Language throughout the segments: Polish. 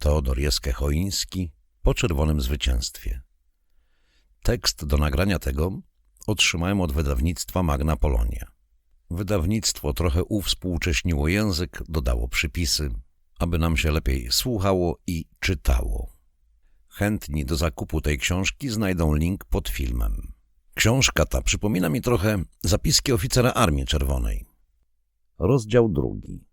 Teodor Jeskechoiński po czerwonym zwycięstwie. Tekst do nagrania tego otrzymałem od wydawnictwa Magna Polonia. Wydawnictwo trochę uwspółcześniło język, dodało przypisy, aby nam się lepiej słuchało i czytało. Chętni do zakupu tej książki znajdą link pod filmem. Książka ta przypomina mi trochę zapiski oficera Armii Czerwonej. Rozdział drugi.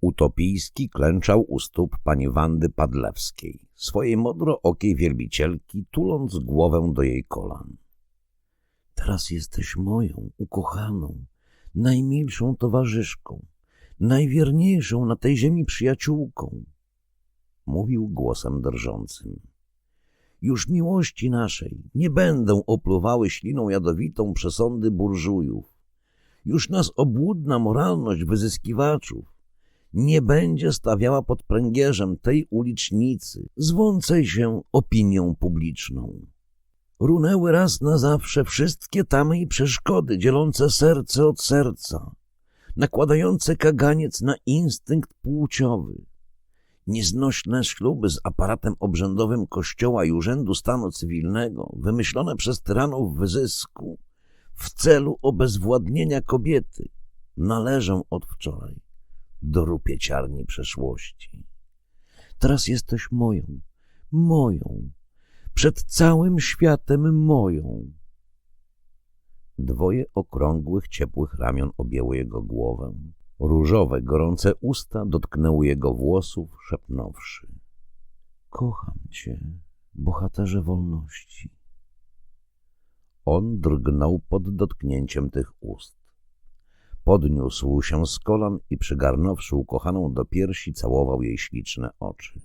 Utopijski klęczał u stóp pani Wandy Padlewskiej, swojej modrookiej wielbicielki, tuląc głowę do jej kolan. Teraz jesteś moją, ukochaną, najmilszą towarzyszką, najwierniejszą na tej ziemi przyjaciółką, mówił głosem drżącym. Już miłości naszej nie będą opluwały śliną jadowitą przesądy burżujów. Już nas obłudna moralność wyzyskiwaczów nie będzie stawiała pod pręgierzem tej ulicznicy, zwącej się opinią publiczną. Runęły raz na zawsze wszystkie tamy i przeszkody dzielące serce od serca, nakładające kaganiec na instynkt płciowy. Nieznośne śluby z aparatem obrzędowym Kościoła i Urzędu Stanu Cywilnego, wymyślone przez tyranów wyzysku w celu obezwładnienia kobiety, należą od wczoraj do rupieciarni przeszłości. Teraz jesteś moją, moją, przed całym światem moją. Dwoje okrągłych, ciepłych ramion objęły jego głowę. Różowe, gorące usta dotknęły jego włosów, szepnąwszy. Kocham cię, bohaterze wolności. On drgnął pod dotknięciem tych ust. Podniósł się z kolan i przygarnąwszy ukochaną do piersi, całował jej śliczne oczy.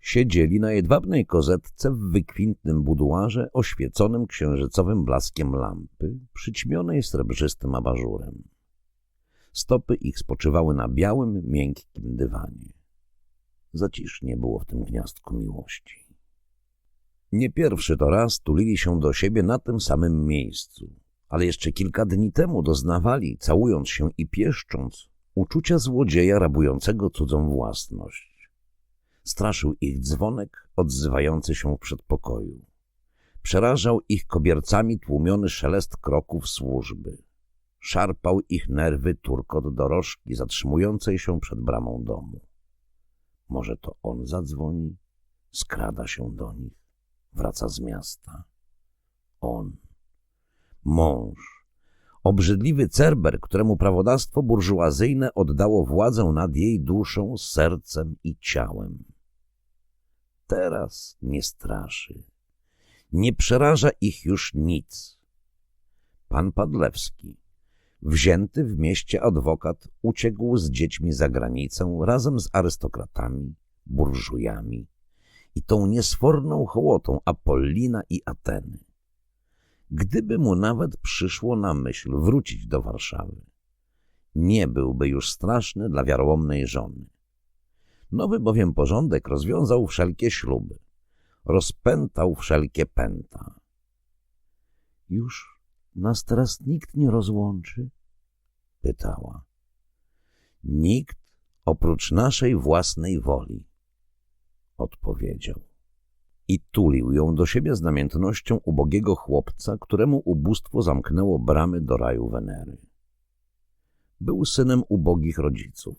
Siedzieli na jedwabnej kozetce w wykwintnym buduarze oświeconym księżycowym blaskiem lampy, przyćmionej srebrzystym abażurem. Stopy ich spoczywały na białym, miękkim dywanie. Zacisznie było w tym gniazdku miłości. Nie pierwszy to raz tulili się do siebie na tym samym miejscu, ale jeszcze kilka dni temu doznawali, całując się i pieszcząc, uczucia złodzieja rabującego cudzą własność. Straszył ich dzwonek odzywający się w przedpokoju. Przerażał ich kobiercami tłumiony szelest kroków służby. Szarpał ich nerwy turkot dorożki zatrzymującej się przed bramą domu. Może to on zadzwoni? Skrada się do nich. Wraca z miasta. On mąż. Obrzydliwy cerber, któremu prawodawstwo burżuazyjne oddało władzę nad jej duszą, sercem i ciałem. Teraz nie straszy. Nie przeraża ich już nic. Pan Padlewski, wzięty w mieście adwokat, uciekł z dziećmi za granicę razem z arystokratami, burżujami i tą niesforną hołotą Apollina i Ateny gdyby mu nawet przyszło na myśl wrócić do Warszawy. Nie byłby już straszny dla wiarołomnej żony. Nowy bowiem porządek rozwiązał wszelkie śluby, rozpętał wszelkie pęta. Już nas teraz nikt nie rozłączy? Pytała. Nikt oprócz naszej własnej woli, odpowiedział i tulił ją do siebie z namiętnością ubogiego chłopca, któremu ubóstwo zamknęło bramy do raju Wenery. Był synem ubogich rodziców.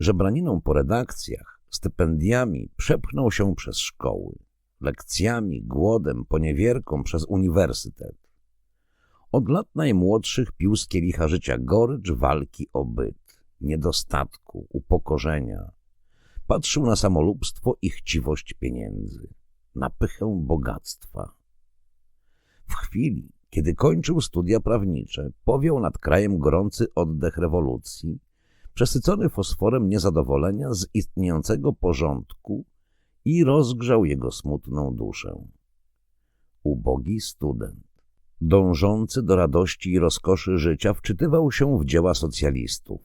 Żebraniną po redakcjach, stypendiami przepchnął się przez szkoły, lekcjami, głodem, poniewierką przez uniwersytet. Od lat najmłodszych pił z kielicha życia gorycz walki o byt, niedostatku, upokorzenia, Patrzył na samolubstwo i chciwość pieniędzy, na pychę bogactwa. W chwili, kiedy kończył studia prawnicze, powiął nad krajem gorący oddech rewolucji, przesycony fosforem niezadowolenia z istniejącego porządku i rozgrzał jego smutną duszę. Ubogi student, dążący do radości i rozkoszy życia, wczytywał się w dzieła socjalistów.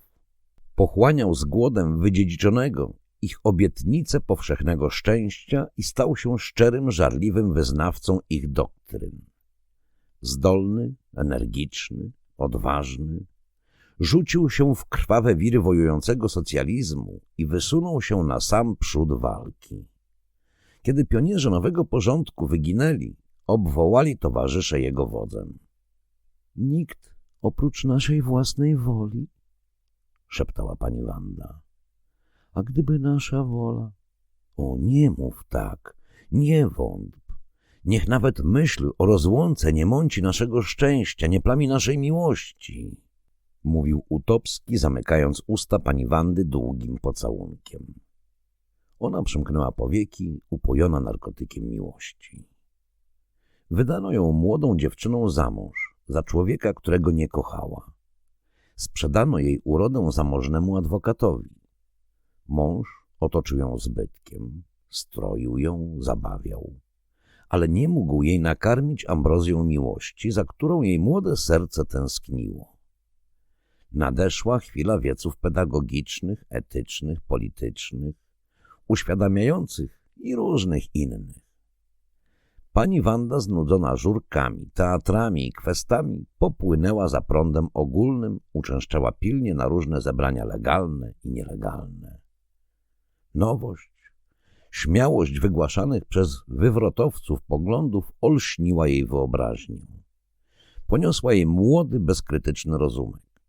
Pochłaniał z głodem wydziedziczonego ich obietnice powszechnego szczęścia i stał się szczerym, żarliwym wyznawcą ich doktryn. Zdolny, energiczny, odważny, rzucił się w krwawe wiry wojującego socjalizmu i wysunął się na sam przód walki. Kiedy pionierzy nowego porządku wyginęli, obwołali towarzysze jego wodzem. Nikt oprócz naszej własnej woli, szeptała pani Wanda. A gdyby nasza wola? O, nie mów tak, nie wątp. Niech nawet myśl o rozłące nie mąci naszego szczęścia, nie plami naszej miłości, mówił Utopski, zamykając usta pani Wandy długim pocałunkiem. Ona przymknęła powieki, upojona narkotykiem miłości. Wydano ją młodą dziewczyną za mąż, za człowieka, którego nie kochała. Sprzedano jej urodę zamożnemu adwokatowi. Mąż otoczył ją zbytkiem, stroił ją, zabawiał, ale nie mógł jej nakarmić ambrozją miłości, za którą jej młode serce tęskniło. Nadeszła chwila wieców pedagogicznych, etycznych, politycznych, uświadamiających i różnych innych. Pani Wanda, znudzona żurkami, teatrami i kwestami, popłynęła za prądem ogólnym, uczęszczała pilnie na różne zebrania legalne i nielegalne. Nowość, śmiałość wygłaszanych przez wywrotowców poglądów olśniła jej wyobraźnię. Poniosła jej młody, bezkrytyczny rozumek.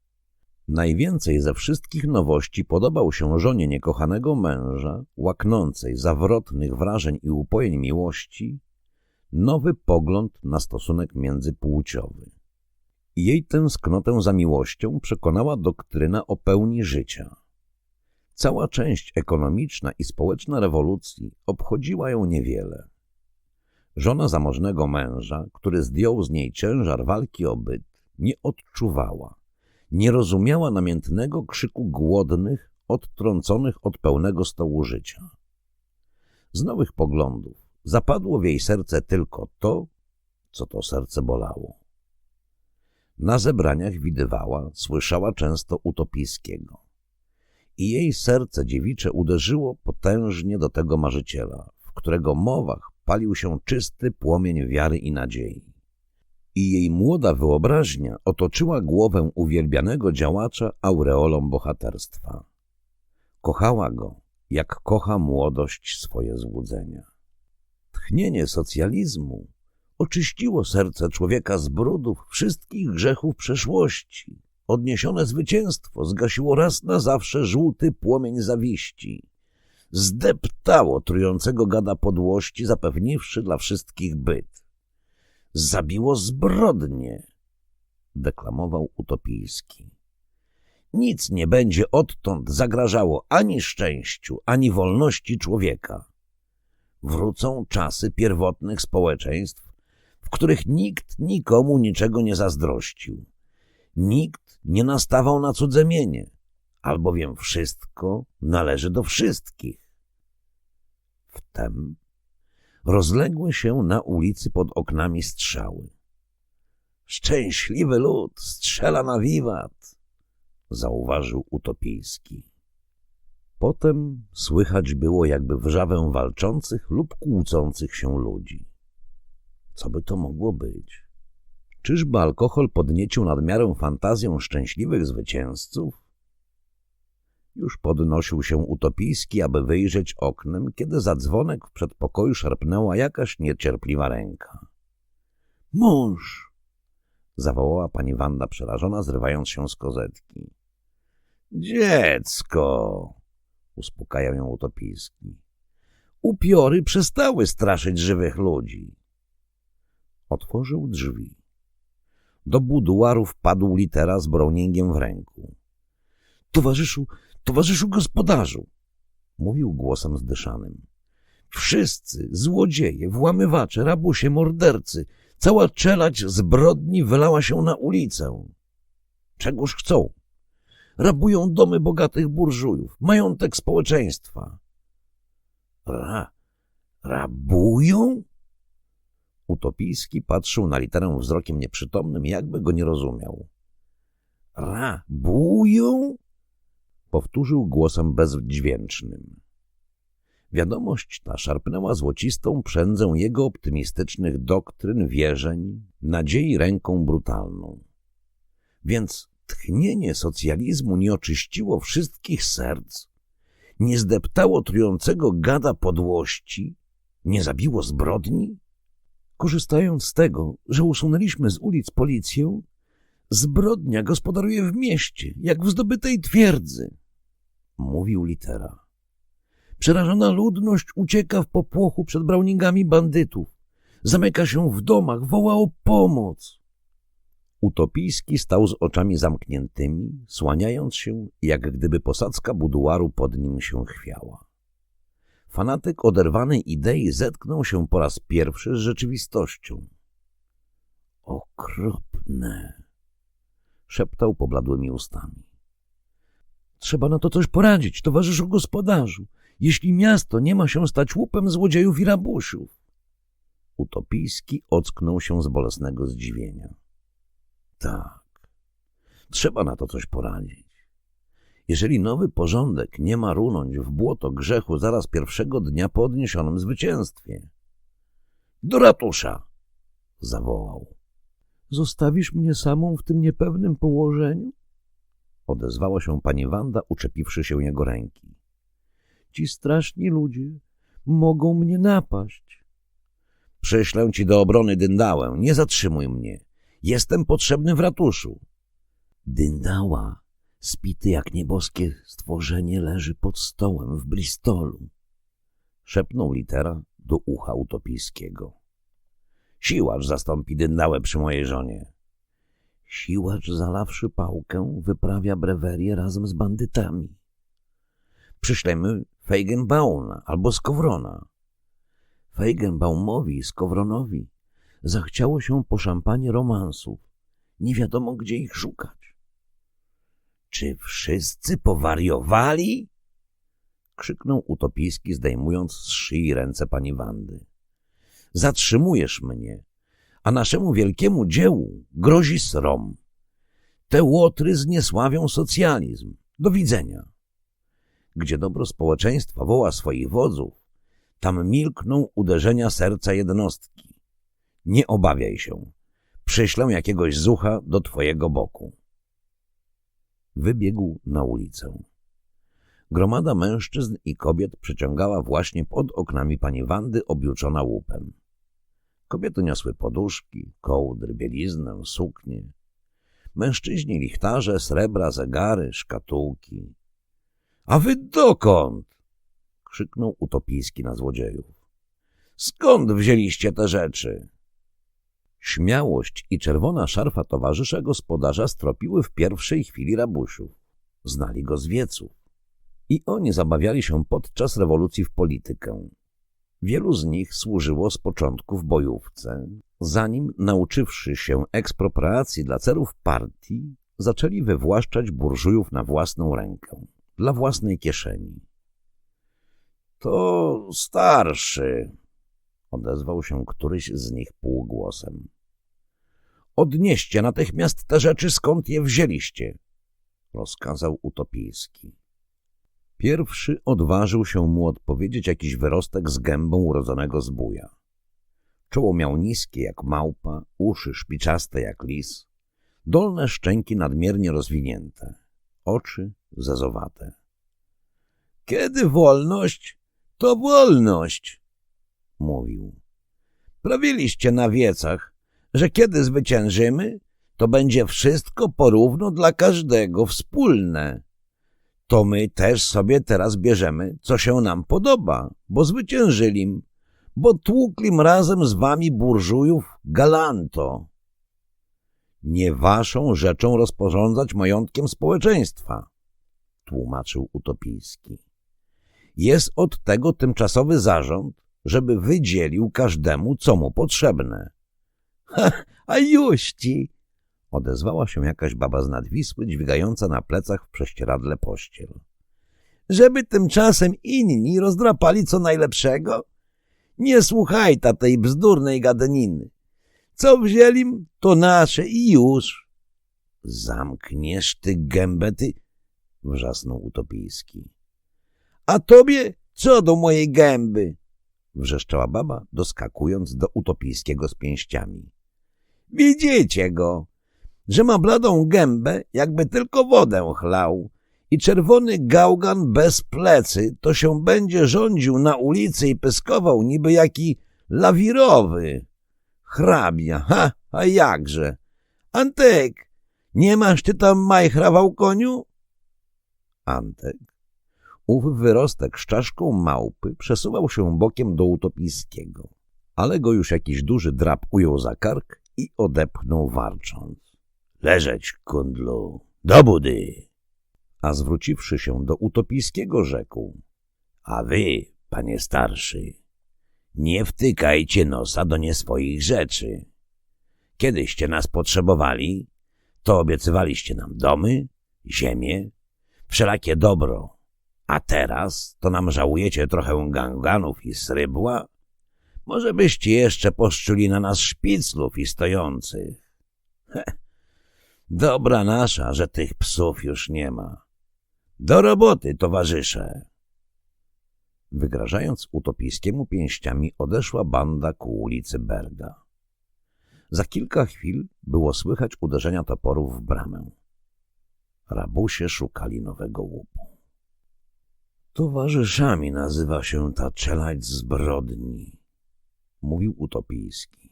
Najwięcej ze wszystkich nowości podobał się żonie niekochanego męża, łaknącej zawrotnych wrażeń i upojeń miłości, nowy pogląd na stosunek międzypłciowy. Jej tęsknotę za miłością przekonała doktryna o pełni życia. Cała część ekonomiczna i społeczna rewolucji obchodziła ją niewiele. Żona zamożnego męża, który zdjął z niej ciężar walki o byt, nie odczuwała, nie rozumiała namiętnego krzyku głodnych, odtrąconych od pełnego stołu życia. Z nowych poglądów zapadło w jej serce tylko to, co to serce bolało. Na zebraniach widywała, słyszała często utopijskiego. I jej serce dziewicze uderzyło potężnie do tego marzyciela, w którego mowach palił się czysty płomień wiary i nadziei. I jej młoda wyobraźnia otoczyła głowę uwielbianego działacza aureolą bohaterstwa. Kochała go, jak kocha młodość swoje złudzenia. Tchnienie socjalizmu oczyściło serce człowieka z brudów wszystkich grzechów przeszłości. Odniesione zwycięstwo zgasiło raz na zawsze żółty płomień zawiści. Zdeptało trującego gada podłości, zapewniwszy dla wszystkich byt. Zabiło zbrodnie, deklamował utopijski. Nic nie będzie odtąd zagrażało ani szczęściu, ani wolności człowieka wrócą czasy pierwotnych społeczeństw, w których nikt nikomu niczego nie zazdrościł. Nikt nie nastawał na cudzemienie, albowiem wszystko należy do wszystkich. Wtem rozległy się na ulicy pod oknami strzały. Szczęśliwy lud strzela na wiwat, zauważył utopijski. Potem słychać było jakby wrzawę walczących lub kłócących się ludzi. Co by to mogło być? Czyżby alkohol podniecił nadmiarę fantazją szczęśliwych zwycięzców? Już podnosił się utopijski, aby wyjrzeć oknem, kiedy za dzwonek w przedpokoju szarpnęła jakaś niecierpliwa ręka. — Mąż! — zawołała pani Wanda przerażona, zrywając się z kozetki. — Dziecko! uspokajał ją utopijski. Upiory przestały straszyć żywych ludzi. Otworzył drzwi. Do buduaru wpadł litera z Browningiem w ręku. — Towarzyszu, towarzyszu gospodarzu! — mówił głosem zdyszanym. — Wszyscy, złodzieje, włamywacze, rabusie, mordercy, cała czelać zbrodni wylała się na ulicę. Czegoż chcą? rabują domy bogatych burżujów, majątek społeczeństwa. Ra, rabują? Utopijski patrzył na literę wzrokiem nieprzytomnym, jakby go nie rozumiał. Rabują? Powtórzył głosem bezdźwięcznym. Wiadomość ta szarpnęła złocistą przędzę jego optymistycznych doktryn, wierzeń, nadziei ręką brutalną. Więc Tchnienie socjalizmu nie oczyściło wszystkich serc, nie zdeptało trującego gada podłości, nie zabiło zbrodni? Korzystając z tego, że usunęliśmy z ulic policję, zbrodnia gospodaruje w mieście, jak w zdobytej twierdzy, mówił litera. Przerażona ludność ucieka w popłochu przed brauningami bandytów. Zamyka się w domach, woła o pomoc. Utopijski stał z oczami zamkniętymi, słaniając się, jak gdyby posadzka buduaru pod nim się chwiała. Fanatyk oderwanej idei zetknął się po raz pierwszy z rzeczywistością. Okropne, szeptał pobladłymi ustami. Trzeba na to coś poradzić, towarzyszu gospodarzu, jeśli miasto nie ma się stać łupem złodziejów i rabusiów. Utopijski ocknął się z bolesnego zdziwienia. Tak, trzeba na to coś poradzić. Jeżeli nowy porządek nie ma runąć w błoto grzechu zaraz pierwszego dnia po odniesionym zwycięstwie. Do ratusza! zawołał. Zostawisz mnie samą w tym niepewnym położeniu? Odezwała się pani Wanda, uczepiwszy się jego ręki. Ci straszni ludzie mogą mnie napaść. Przyślę ci do obrony dyndałę, nie zatrzymuj mnie. Jestem potrzebny w ratuszu. Dyndała, spity jak nieboskie stworzenie, leży pod stołem w Bristolu. Szepnął litera do ucha utopijskiego. Siłacz zastąpi dyndałę przy mojej żonie. Siłacz, zalawszy pałkę, wyprawia brewerię razem z bandytami. Przyślemy Feigenbauna albo Skowrona. Feigenbaumowi i Skowronowi zachciało się po szampanie romansów. Nie wiadomo, gdzie ich szukać. Czy wszyscy powariowali? Krzyknął utopijski, zdejmując z szyi ręce pani Wandy. Zatrzymujesz mnie, a naszemu wielkiemu dziełu grozi srom. Te łotry zniesławią socjalizm. Do widzenia. Gdzie dobro społeczeństwa woła swoich wodzów, tam milkną uderzenia serca jednostki. Nie obawiaj się. Przyślę jakiegoś zucha do twojego boku. Wybiegł na ulicę. Gromada mężczyzn i kobiet przeciągała właśnie pod oknami pani Wandy objuczona łupem. Kobiety niosły poduszki, kołdry, bieliznę, suknie. Mężczyźni lichtarze, srebra, zegary, szkatułki. — A wy dokąd? — krzyknął utopijski na złodziejów. — Skąd wzięliście te rzeczy? Śmiałość i czerwona szarfa towarzysze gospodarza stropiły w pierwszej chwili rabusiów. Znali go z wieców. I oni zabawiali się podczas rewolucji w politykę. Wielu z nich służyło z początku w bojówce, zanim, nauczywszy się ekspropriacji dla celów partii, zaczęli wywłaszczać burżujów na własną rękę, dla własnej kieszeni. — To starszy — odezwał się któryś z nich półgłosem. — Odnieście natychmiast te rzeczy, skąd je wzięliście — rozkazał utopijski. Pierwszy odważył się mu odpowiedzieć jakiś wyrostek z gębą urodzonego zbója. Czoło miał niskie jak małpa, uszy szpiczaste jak lis, dolne szczęki nadmiernie rozwinięte, oczy zazowate. — Kiedy wolność, to wolność! — mówił. — Prawiliście na wiecach, że kiedy zwyciężymy, to będzie wszystko porówno dla każdego wspólne to my też sobie teraz bierzemy, co się nam podoba, bo zwyciężylim, bo tłuklim razem z wami burżujów galanto. Nie waszą rzeczą rozporządzać majątkiem społeczeństwa, tłumaczył utopijski. Jest od tego tymczasowy zarząd, żeby wydzielił każdemu, co mu potrzebne. A juści, Odezwała się jakaś baba z nadwisły, dźwigająca na plecach w prześcieradle pościel. Żeby tymczasem inni rozdrapali co najlepszego? Nie słuchaj ta tej bzdurnej gadaniny. Co wzięlim, to nasze i już. Zamkniesz ty gębę, ty... wrzasnął utopijski. A tobie co do mojej gęby? Wrzeszczała baba, doskakując do utopijskiego z pięściami. Widzicie go, że ma bladą gębę, jakby tylko wodę chlał i czerwony gałgan bez plecy to się będzie rządził na ulicy i pyskował niby jaki lawirowy. Hrabia, ha, a jakże? Antek, nie masz ty tam majchra w koniu? Antek, ów wyrostek z czaszką małpy przesuwał się bokiem do utopijskiego, ale go już jakiś duży drap ujął za kark i odepchnął warcząc. Leżeć, kundlu, do budy! A zwróciwszy się do utopijskiego rzekł. A wy, panie starszy, nie wtykajcie nosa do nieswoich rzeczy. Kiedyście nas potrzebowali, to obiecywaliście nam domy, ziemię, wszelakie dobro, a teraz to nam żałujecie trochę ganganów i srybła? Może byście jeszcze poszczuli na nas szpiclów i stojących. Heh. Dobra nasza, że tych psów już nie ma. Do roboty, towarzysze! Wygrażając utopijskiemu pięściami, odeszła banda ku ulicy Berga. Za kilka chwil było słychać uderzenia toporów w bramę. Rabusie szukali nowego łupu. Towarzyszami nazywa się ta czelać zbrodni, mówił utopijski.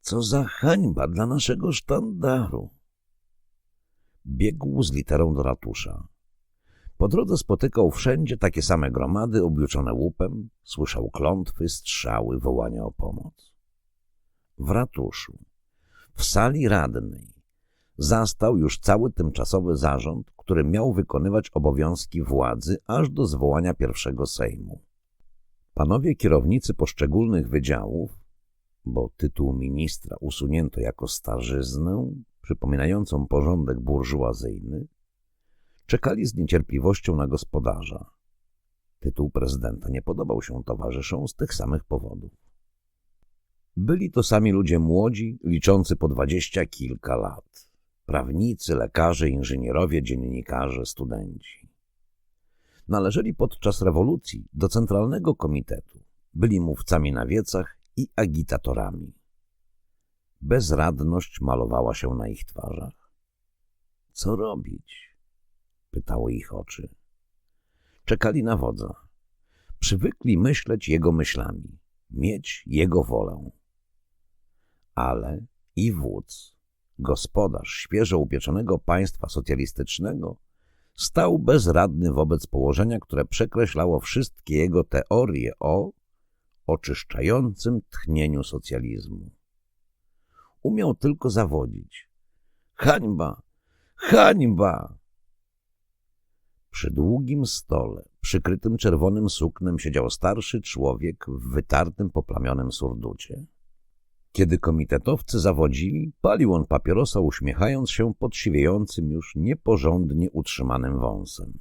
Co za hańba dla naszego sztandaru! Biegł z literą do ratusza. Po drodze spotykał wszędzie takie same gromady objuczone łupem, słyszał klątwy, strzały, wołania o pomoc. W ratuszu, w sali radnej, zastał już cały tymczasowy zarząd, który miał wykonywać obowiązki władzy aż do zwołania pierwszego sejmu. Panowie kierownicy poszczególnych wydziałów, bo tytuł ministra usunięto jako starzyznę, przypominającą porządek burżuazyjny, czekali z niecierpliwością na gospodarza. Tytuł prezydenta nie podobał się towarzyszom z tych samych powodów. Byli to sami ludzie młodzi, liczący po dwadzieścia kilka lat. Prawnicy, lekarze, inżynierowie, dziennikarze, studenci. Należeli podczas rewolucji do Centralnego Komitetu. Byli mówcami na wiecach i agitatorami. Bezradność malowała się na ich twarzach. Co robić? Pytały ich oczy. Czekali na wodza. Przywykli myśleć jego myślami, mieć jego wolę. Ale i wódz, gospodarz świeżo upieczonego państwa socjalistycznego, stał bezradny wobec położenia, które przekreślało wszystkie jego teorie o oczyszczającym tchnieniu socjalizmu umiał tylko zawodzić. Hańba! Hańba! Przy długim stole, przykrytym czerwonym suknem, siedział starszy człowiek w wytartym, poplamionym surducie. Kiedy komitetowcy zawodzili, palił on papierosa, uśmiechając się pod siwiejącym już nieporządnie utrzymanym wąsem.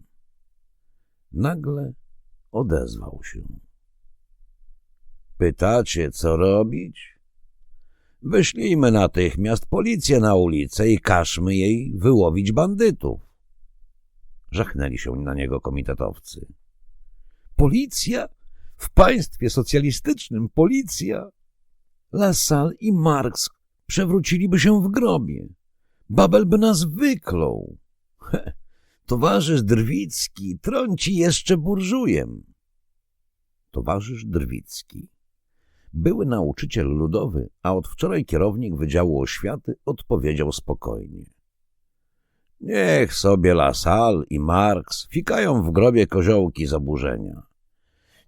Nagle odezwał się. Pytacie, co robić? Wyślijmy natychmiast policję na ulicę i każmy jej wyłowić bandytów. Żachnęli się na niego komitetowcy. Policja? W państwie socjalistycznym policja? Lassalle i Marx przewróciliby się w grobie. Babel by nas wyklął. He, towarzysz Drwicki trąci jeszcze burżujem. Towarzysz Drwicki były nauczyciel ludowy, a od wczoraj kierownik Wydziału Oświaty odpowiedział spokojnie. Niech sobie Lasal i Marx fikają w grobie koziołki zaburzenia.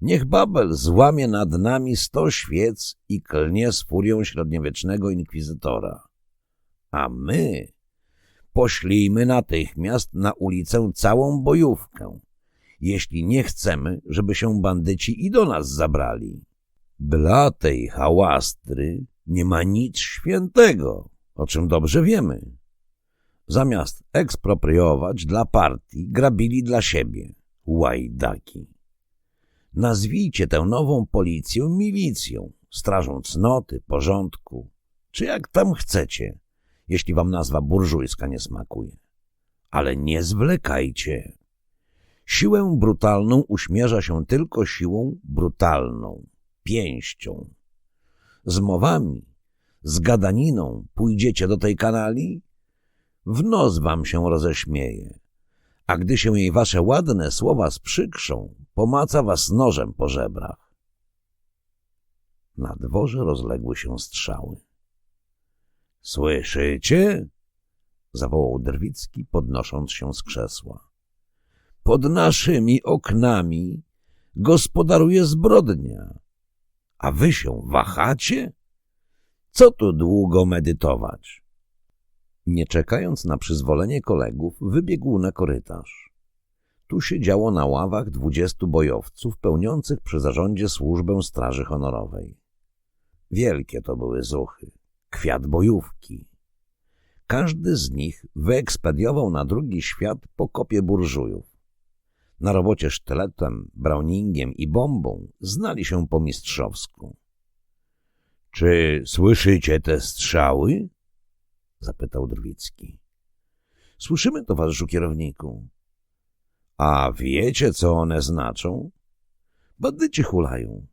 Niech Babel złamie nad nami sto świec i klnie z furią średniowiecznego inkwizytora. A my poślijmy natychmiast na ulicę całą bojówkę, jeśli nie chcemy, żeby się bandyci i do nas zabrali. Dla tej hałastry nie ma nic świętego, o czym dobrze wiemy. Zamiast ekspropriować dla partii, grabili dla siebie. Łajdaki. Nazwijcie tę nową policję milicją, strażą cnoty, porządku, czy jak tam chcecie, jeśli wam nazwa burżujska nie smakuje. Ale nie zwlekajcie. Siłę brutalną uśmierza się tylko siłą brutalną pięścią. Z mowami, z gadaniną pójdziecie do tej kanali, w nos wam się roześmieje, a gdy się jej wasze ładne słowa sprzykrzą, pomaca was nożem po żebrach. Na dworze rozległy się strzały. — Słyszycie? — zawołał Drwicki, podnosząc się z krzesła. — Pod naszymi oknami gospodaruje zbrodnia, a wy się wahacie? Co tu długo medytować? Nie czekając na przyzwolenie kolegów, wybiegł na korytarz. Tu siedziało na ławach dwudziestu bojowców pełniących przy zarządzie służbę Straży Honorowej. Wielkie to były zuchy, kwiat bojówki. Każdy z nich wyekspediował na drugi świat po kopie burżujów. Na robocie sztyletem, browningiem i bombą znali się po mistrzowsku. — Czy słyszycie te strzały? — zapytał Drwicki. — Słyszymy, towarzyszu kierowniku. — A wiecie, co one znaczą? Bandyci hulają.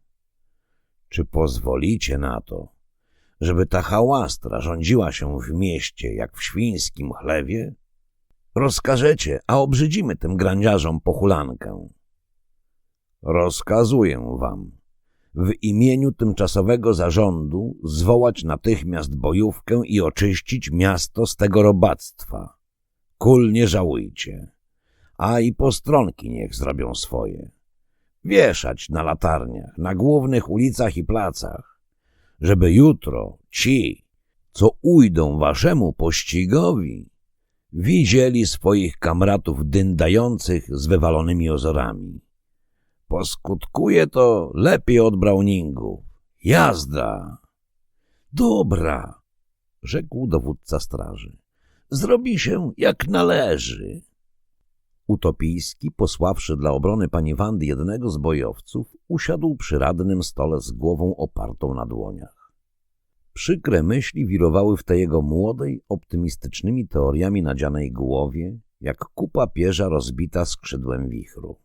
Czy pozwolicie na to, żeby ta hałastra rządziła się w mieście jak w świńskim chlewie? Rozkażecie, a obrzydzimy tym grandziarzom pochulankę. Rozkazuję wam w imieniu tymczasowego zarządu zwołać natychmiast bojówkę i oczyścić miasto z tego robactwa. Kul nie żałujcie, a i postronki niech zrobią swoje. Wieszać na latarniach, na głównych ulicach i placach, żeby jutro ci, co ujdą waszemu pościgowi, widzieli swoich kamratów dyndających z wywalonymi ozorami. Poskutkuje to lepiej od Browningów. Jazda! Dobra, rzekł dowódca straży. Zrobi się jak należy. Utopijski, posławszy dla obrony pani Wandy jednego z bojowców, usiadł przy radnym stole z głową opartą na dłoniach. Przykre myśli wirowały w tej jego młodej, optymistycznymi teoriami nadzianej głowie, jak kupa pierza rozbita skrzydłem wichru.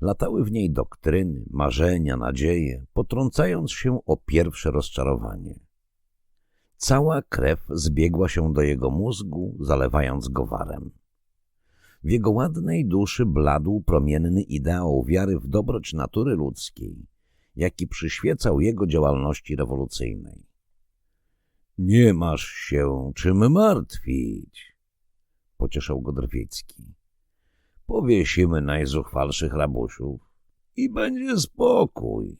Latały w niej doktryny, marzenia, nadzieje, potrącając się o pierwsze rozczarowanie. Cała krew zbiegła się do jego mózgu, zalewając go warem. W jego ładnej duszy bladł promienny ideał wiary w dobroć natury ludzkiej, jaki przyświecał jego działalności rewolucyjnej. Nie masz się czym martwić, pocieszał go Drwiecki. Powiesimy najzuchwalszych rabusiów i będzie spokój.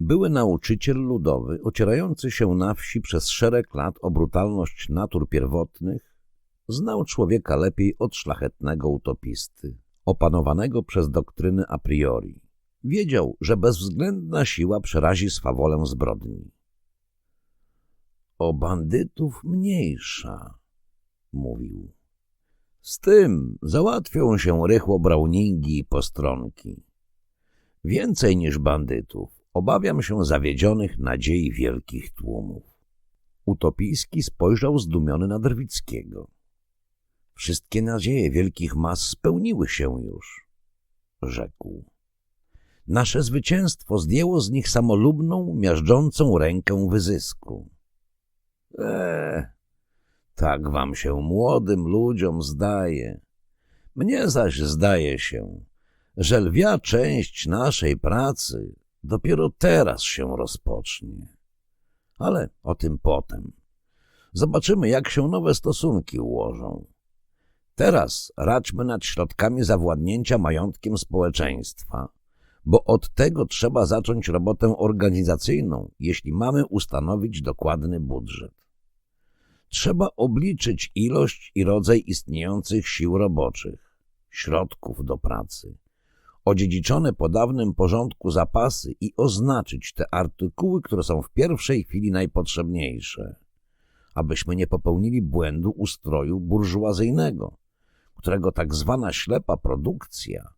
Były nauczyciel ludowy, ocierający się na wsi przez szereg lat o brutalność natur pierwotnych, znał człowieka lepiej od szlachetnego utopisty, opanowanego przez doktryny a priori. Wiedział, że bezwzględna siła przerazi swawolę zbrodni. O bandytów mniejsza, mówił. Z tym załatwią się rychło browningi i postronki. Więcej niż bandytów obawiam się zawiedzionych nadziei wielkich tłumów. Utopijski spojrzał zdumiony na Drwickiego. Wszystkie nadzieje wielkich mas spełniły się już, rzekł. Nasze zwycięstwo zdjęło z nich samolubną, miażdżącą rękę wyzysku. Eee, tak wam się młodym ludziom zdaje. Mnie zaś zdaje się, że lwia część naszej pracy dopiero teraz się rozpocznie. Ale o tym potem. Zobaczymy, jak się nowe stosunki ułożą. Teraz radźmy nad środkami zawładnięcia majątkiem społeczeństwa, bo od tego trzeba zacząć robotę organizacyjną, jeśli mamy ustanowić dokładny budżet. Trzeba obliczyć ilość i rodzaj istniejących sił roboczych, środków do pracy, odziedziczone po dawnym porządku zapasy i oznaczyć te artykuły, które są w pierwszej chwili najpotrzebniejsze, abyśmy nie popełnili błędu ustroju burżuazyjnego, którego tak zwana ślepa produkcja,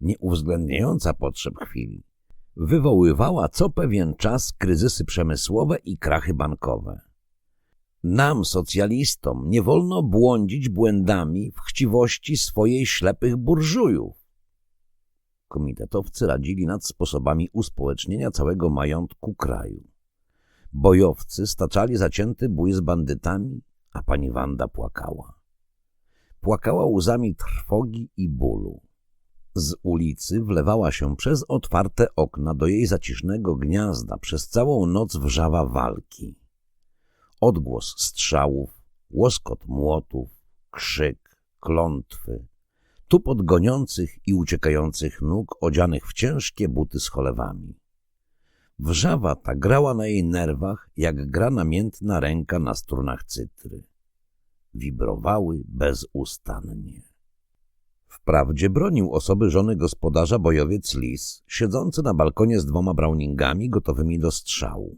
nie uwzględniająca potrzeb chwili, wywoływała co pewien czas kryzysy przemysłowe i krachy bankowe. Nam, socjalistom, nie wolno błądzić błędami w chciwości swojej ślepych burżujów. Komitetowcy radzili nad sposobami uspołecznienia całego majątku kraju. Bojowcy staczali zacięty bój z bandytami, a pani Wanda płakała. Płakała łzami trwogi i bólu. Z ulicy wlewała się przez otwarte okna do jej zacisznego gniazda przez całą noc wrzawa walki. Odgłos strzałów, łoskot młotów, krzyk, klątwy, tupot goniących i uciekających nóg odzianych w ciężkie buty z cholewami. Wrzawa ta grała na jej nerwach, jak gra namiętna ręka na strunach cytry. Wibrowały bezustannie. Wprawdzie bronił osoby żony gospodarza bojowiec Lis, siedzący na balkonie z dwoma browningami gotowymi do strzału.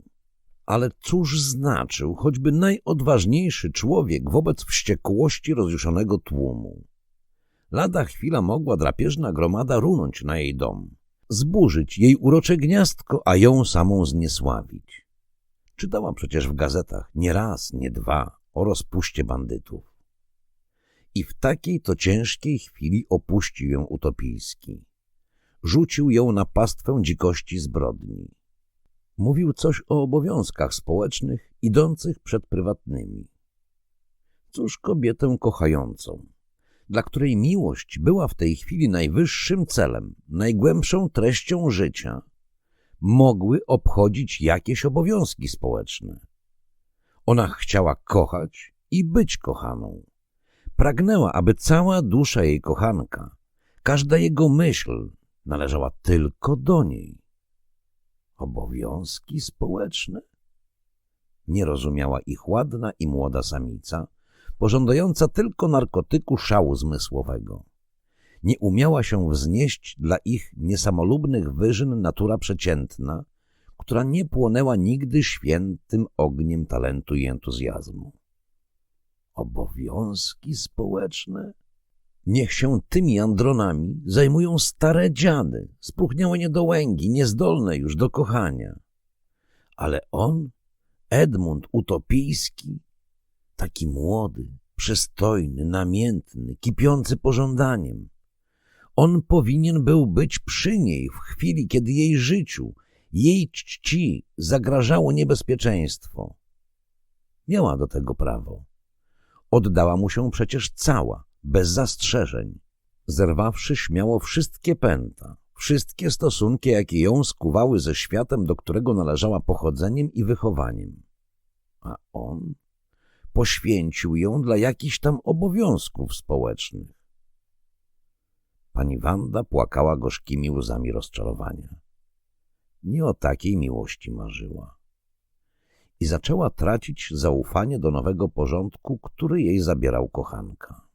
Ale cóż znaczył choćby najodważniejszy człowiek wobec wściekłości rozjuszonego tłumu? Lada chwila mogła drapieżna gromada runąć na jej dom, zburzyć jej urocze gniazdko, a ją samą zniesławić. Czytała przecież w gazetach nie raz, nie dwa o rozpuście bandytów. I w takiej to ciężkiej chwili opuścił ją utopijski. Rzucił ją na pastwę dzikości zbrodni. Mówił coś o obowiązkach społecznych idących przed prywatnymi. Cóż kobietę kochającą, dla której miłość była w tej chwili najwyższym celem, najgłębszą treścią życia, mogły obchodzić jakieś obowiązki społeczne. Ona chciała kochać i być kochaną. Pragnęła, aby cała dusza jej kochanka, każda jego myśl należała tylko do niej. Obowiązki społeczne? Nie rozumiała ich ładna i młoda samica, pożądająca tylko narkotyku szału zmysłowego. Nie umiała się wznieść dla ich niesamolubnych wyżyn natura przeciętna, która nie płonęła nigdy świętym ogniem talentu i entuzjazmu. Obowiązki społeczne? Niech się tymi andronami zajmują stare dziady, spróchniałe niedołęgi, niezdolne już do kochania. Ale on, Edmund Utopijski, taki młody, przystojny, namiętny, kipiący pożądaniem, on powinien był być przy niej w chwili, kiedy jej życiu, jej czci zagrażało niebezpieczeństwo. Miała do tego prawo. Oddała mu się przecież cała, bez zastrzeżeń, zerwawszy śmiało wszystkie pęta, wszystkie stosunki, jakie ją skuwały ze światem, do którego należała pochodzeniem i wychowaniem. A on poświęcił ją dla jakichś tam obowiązków społecznych. Pani Wanda płakała gorzkimi łzami rozczarowania. Nie o takiej miłości marzyła. I zaczęła tracić zaufanie do nowego porządku, który jej zabierał kochanka.